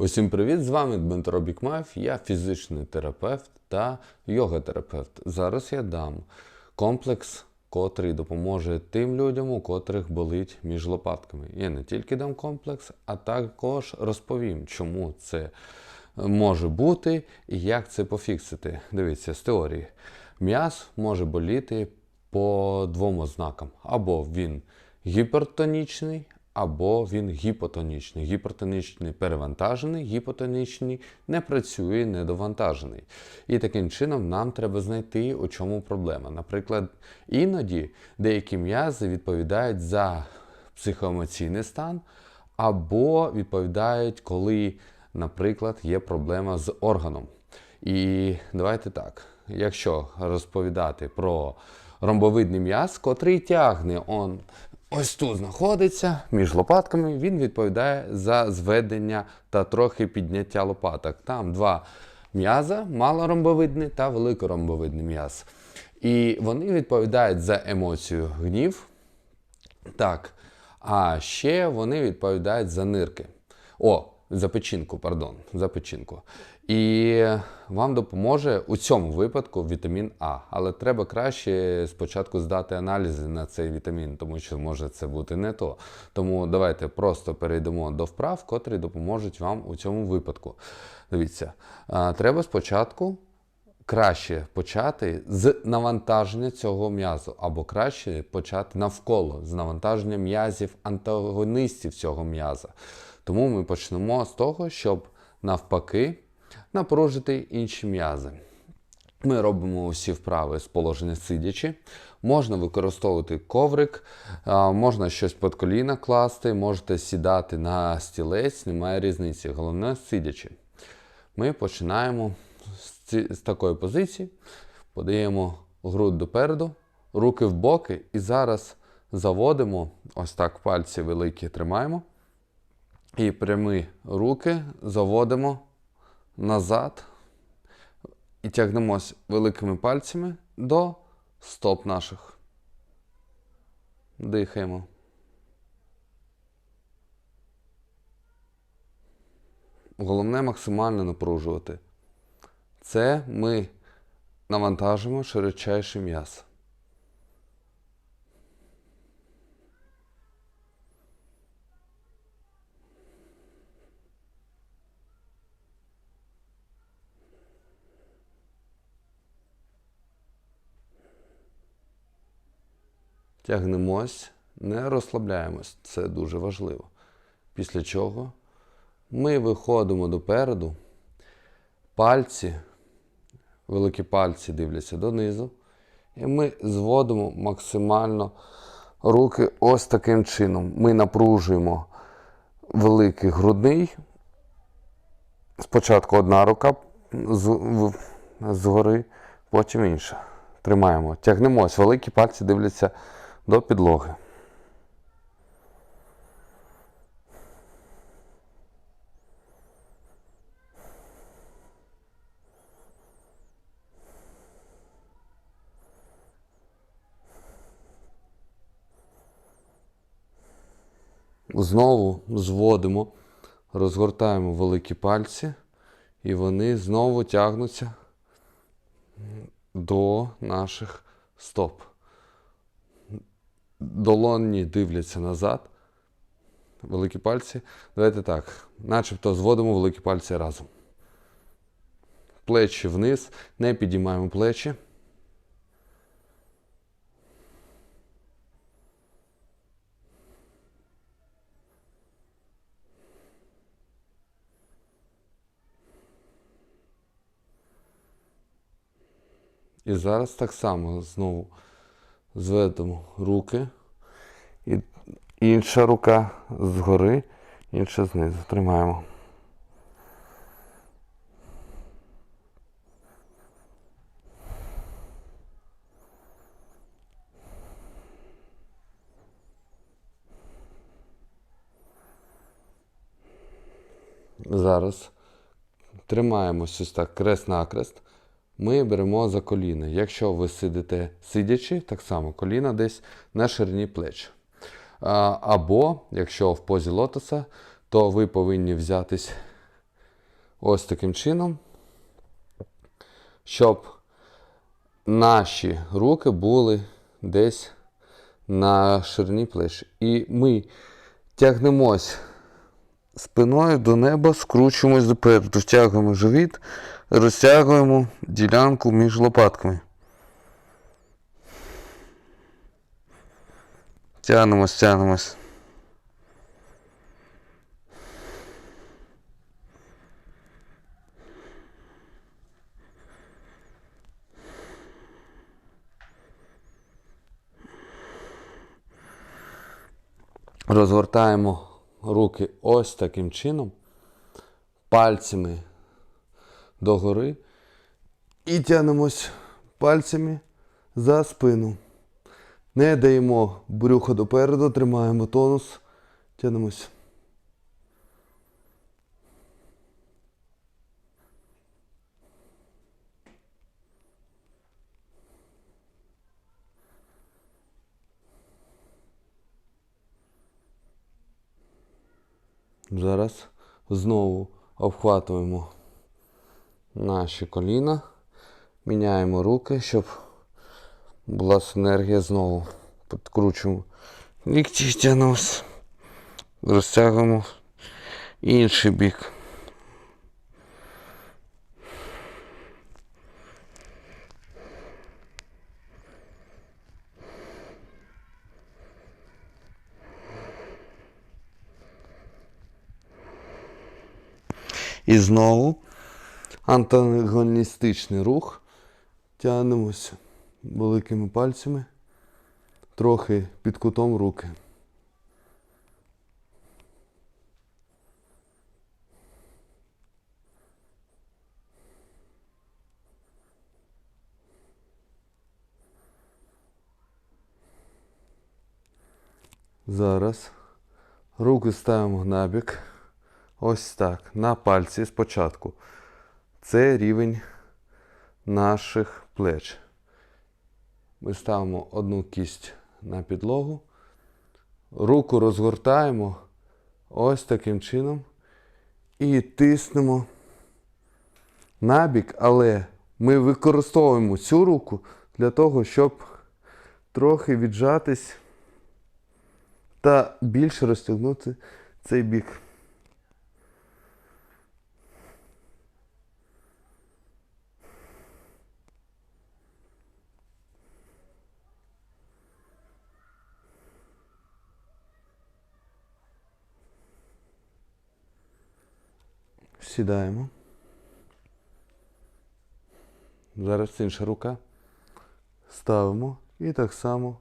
Усім привіт! З вами Дмитро Бікмаєв, я фізичний терапевт та йога-терапевт. Зараз я дам комплекс, котрий допоможе тим людям, у котрих болить між лопатками. Я не тільки дам комплекс, а також розповім, чому це може бути і як це пофіксити. Дивіться, з теорії. М'яз може боліти по двом ознакам: або він гіпертонічний, або він гіпотонічний. Гіпертонічний перевантажений, гіпотонічний не працює, недовантажений. І таким чином нам треба знайти, у чому проблема. Наприклад, іноді деякі м'язи відповідають за психоемоційний стан, або відповідають, коли, наприклад, є проблема з органом. І давайте так, якщо розповідати про ромбовидний м'яз, котрий тягне он ось тут знаходиться між лопатками, він відповідає за зведення та трохи підняття лопаток. Там два м'яза, малоромбовидний та великоромбовидний м'яз. І вони відповідають за емоцію гнів. Так. А ще вони відповідають за нирки. О, за печінку, пардон, за печінку. І вам допоможе у цьому випадку вітамін А. Але треба краще спочатку здати аналізи на цей вітамін, тому що може це бути не то. Тому давайте просто перейдемо до вправ, котрі допоможуть вам у цьому випадку. Дивіться, треба спочатку краще почати з навантаження цього м'язу, або краще почати навколо з навантаження м'язів антагоністів цього м'яза. Тому ми почнемо з того, щоб навпаки напружити інші м'язи. Ми робимо усі вправи з положення сидячи. Можна використовувати коврик, можна щось під коліна класти, можете сідати на стілець, немає різниці. Головне сидячи. Ми починаємо з, ці, з такої позиції, подаємо груд допереду, руки в боки, і зараз заводимо, ось так пальці великі тримаємо. І прямі руки заводимо назад і тягнемось великими пальцями до стоп наших. Дихаємо. Головне максимально напружувати. Це ми навантажимо широчайший м'яз. Тягнемось, не розслабляємось. Це дуже важливо. Після чого ми виходимо допереду, пальці, великі пальці дивляться донизу, і ми зводимо максимально руки ось таким чином. Ми напружуємо великий грудний. Спочатку одна рука згори, потім інша. Тримаємо. Тягнемось, великі пальці дивляться до підлоги. Знову зводимо, розгортаємо великі пальці, і вони знову тягнуться до наших стоп. Долонні дивляться назад. Великі пальці. Давайте так. Начебто зводимо великі пальці разом. Плечі вниз. Не підіймаємо плечі. І зараз так само знову зведемо руки. І інша рука згори, інша знизу. Тримаємо. Зараз тримаємось ось так крест-накрест. Ми беремо за коліна. Якщо ви сидите сидячи, так само коліна десь на ширині плеч. Або, якщо в позі лотоса, то ви повинні взятись ось таким чином, щоб наші руки були десь на ширині плеч. І ми тягнемось спиною до неба, скручуємось допереду, втягуємо живіт, розтягуємо ділянку між лопатками. Тягнемось, тягнемось. Розгортаємо руки ось таким чином, пальцями догори і тянемось пальцями за спину. Не даємо брюхо допереду, тримаємо тонус, тягнемось. Зараз знову обхватуємо наші коліна, міняємо руки, щоб була синергія знову. Підкручуємо лікті, тягнемось, розтягуємо інший бік. І знову антагоністичний рух. Тягнемося великими пальцями, трохи під кутом руки. Зараз руки ставимо на бік. Ось так. На пальці спочатку. Це рівень наших плеч. Ми ставимо одну кість на підлогу. Руку розгортаємо ось таким чином. І тиснемо на бік, але ми використовуємо цю руку для того, щоб трохи віджатись та більше розтягнути цей бік. Сідаємо. Зараз інша рука. Ставимо і так само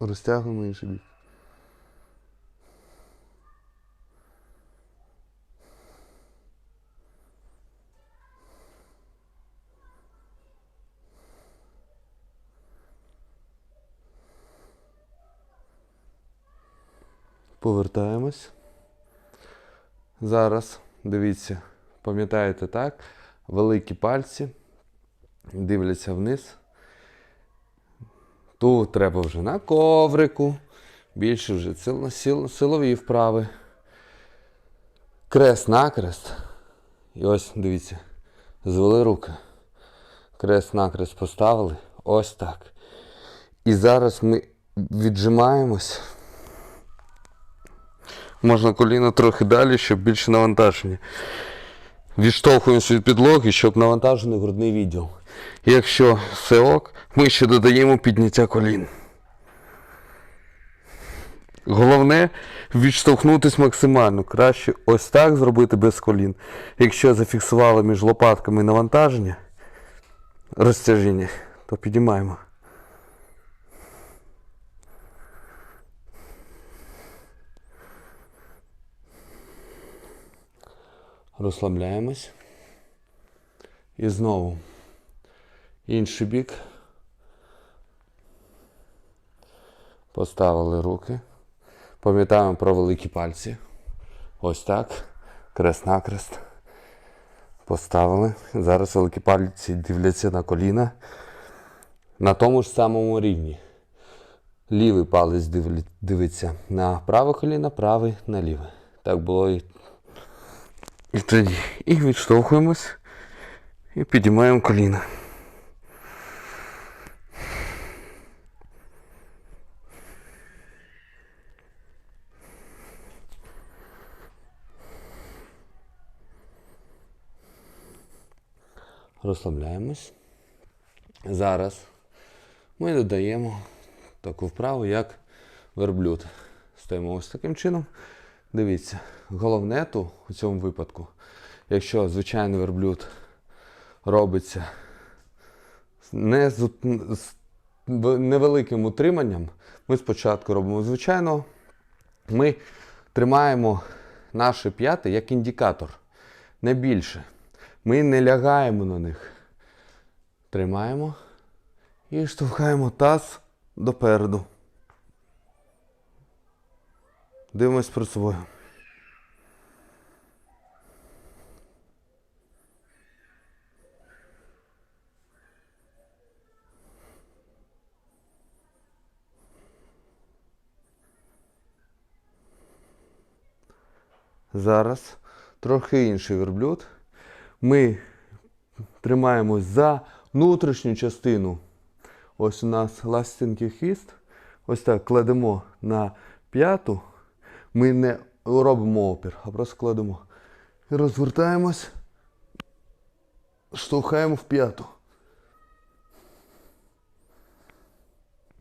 розтягуємо інший бік. Повертаємось. Зараз, дивіться, пам'ятаєте так, великі пальці дивляться вниз. Тут треба вже на коврику, більше вже сил, сил, силові вправи. Крест накрест. І ось, дивіться, звели руки. Крест накрест поставили. Ось так. І зараз ми віджимаємось. Можна коліно трохи далі, щоб більше навантаження. Відштовхуємося від підлоги, щоб навантажений грудний відділ. Якщо все ок, ми ще додаємо підняття колін. Головне відштовхнутися максимально. Краще ось так зробити без колін. Якщо зафіксували між лопатками навантаження, розтяжіння, то підіймаємо. Розслабляємось. І знову інший бік. Поставили руки. Пам'ятаємо про великі пальці. Ось так. Крест-накрест. Поставили. Зараз великі пальці дивляться на коліна. На тому ж самому рівні. Лівий палець дивиться на праве коліно, правий на ліве. Так було і І тоді і відштовхуємось і підіймаємо коліна. Розслабляємось. Зараз ми додаємо таку вправу, як верблюд. Стоїмо ось таким чином. Дивіться, головне тут у цьому випадку, якщо звичайний верблюд робиться не з, невеликим утриманням, ми спочатку робимо звичайно, ми тримаємо наші п'яти як індикатор, не більше. Ми не лягаємо на них. Тримаємо і штовхаємо таз допереду. Дивимось перед собою. Зараз трохи інший верблюд. Ми тримаємось за внутрішню частину. Ось у нас ластинки хіст. Ось так кладемо на п'яту. Ми не робимо опір, а просто кладемо. Розвертаємось, штовхаємо в п'яту.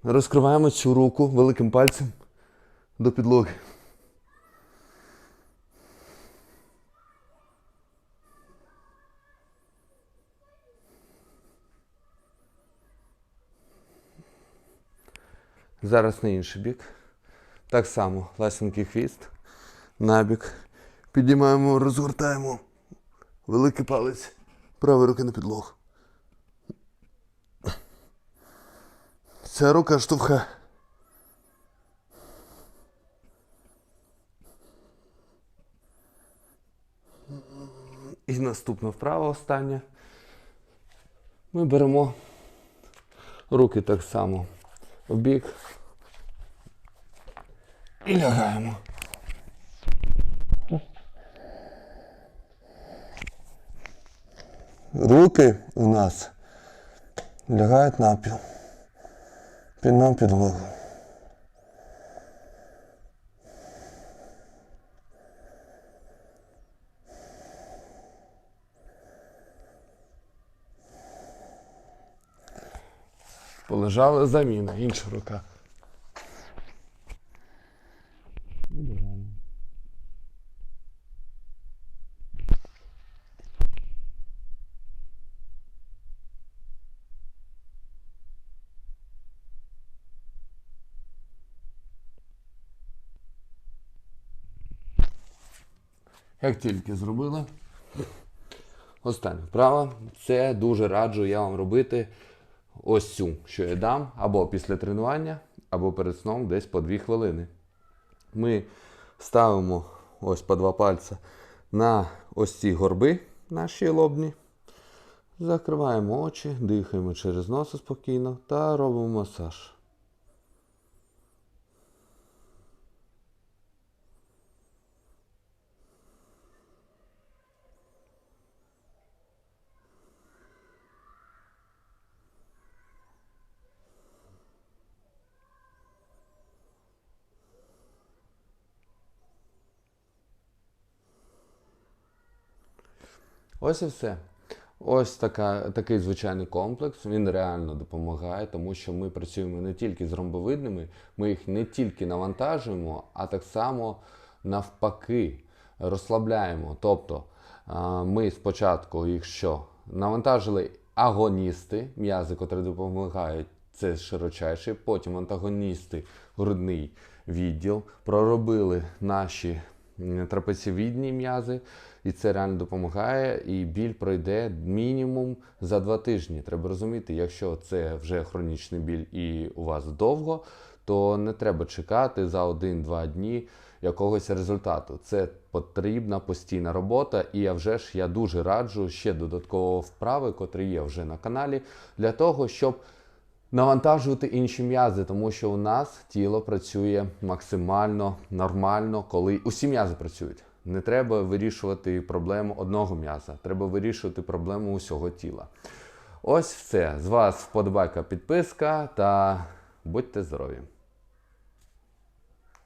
Розкриваємо цю руку великим пальцем до підлоги. Зараз на інший бік. Так само ласенький хвіст. Набік. Підіймаємо, розгортаємо. Великий палець. Правої руки на підлогу. Ця рука штовхає. І наступна вправа остання. Ми беремо руки так само в бік лягаємо. Руки у нас лягають на піл. Під на підлогу. Полежала заміна, інша рука. Як тільки зробили. Остання вправа. Це дуже раджу я вам робити ось цю, що я дам, або після тренування, або перед сном десь по 2 хвилини. Ми ставимо ось по два пальця на ось ці горби наші лобні. Закриваємо очі, дихаємо через носа спокійно та робимо масаж. Ось і все. Ось така, такий звичайний комплекс. Він реально допомагає, тому що ми працюємо не тільки з ромбовидними, ми їх не тільки навантажуємо, а так само навпаки розслабляємо. Тобто ми спочатку їх що? Навантажили агоністи, м'язи, котрі допомагають, це широчайші, потім антагоністи, грудний відділ, проробили наші м, трапецієвідні м'язи, і це реально допомагає. І біль пройде мінімум за два тижні. Треба розуміти, якщо це вже хронічний біль і у вас довго, то не треба чекати за один-два дні якогось результату. Це потрібна постійна робота, і я вже ж я дуже раджу ще додатково вправи, котрі є вже на каналі, для того, щоб навантажувати інші м'язи, тому що у нас тіло працює максимально нормально, коли усі м'язи працюють. Не треба вирішувати проблему одного м'яса, треба вирішувати проблему усього тіла. Ось все. З вас вподобайка, підписка та будьте здорові!